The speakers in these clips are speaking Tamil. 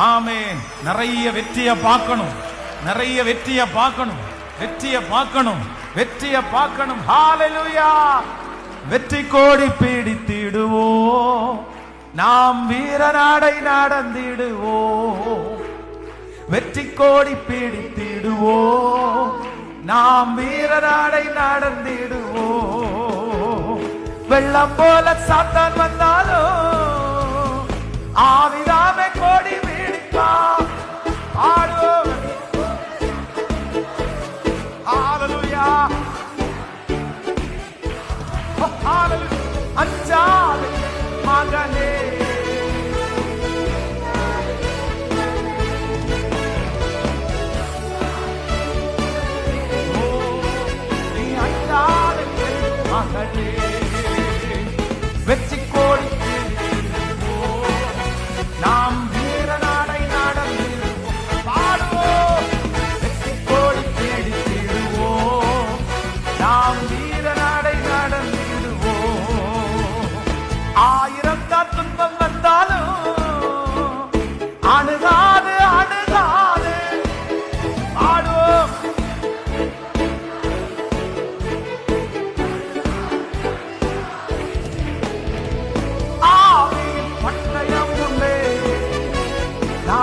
ஆமே நிறைய வெற்றிய பார்க்கணும். நிறைய வெற்றிய பார்க்கணும். வெற்றிய பார்க்கணும். வெற்றிய பார்க்கணும். ஹalleluya வெற்றி கோடி பீடித்திடுவோம். நாம் வீரநாடை நடந்திடுவோம். வெற்றி கோடி பீடித்திடுவோம். நாம் வீரநாடை நடந்திடுவோம். வெள்ளம் போல சாத்தான் வந்தா Magane.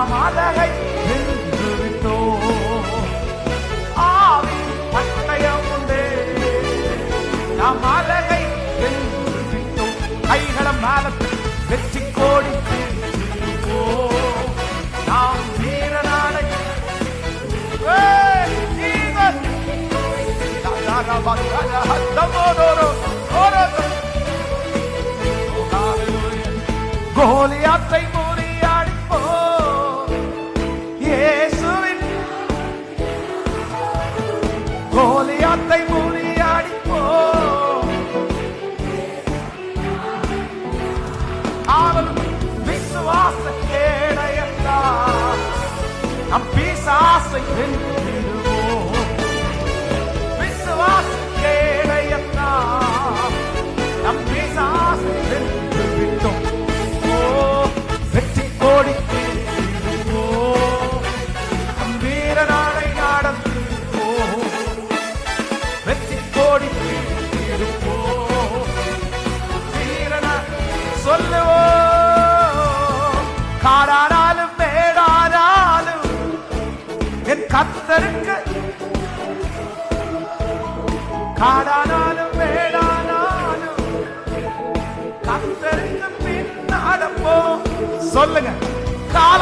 நாம் அழகை வென்று விட்டோம் ஆவியின் பட்டயம் உண்டே நாம் அழகை வென்று விட்டோம் கைகள மேலத்தில் வெற்றி கோடி பிடித்திருப்போம். நாம் கோலியாத்தை கோலியாத்தை முறியடிப்போ அவன் விசுவாச கேடையத்தா. நம் பிசாசை வீரனா சொல்லுவோம் காடானாலும் மேடானாலும் என் கத்தருக்கு காடானாலும் மேடானாலும் கத்தருக்கு பின் சொல்லுங்க. காலம்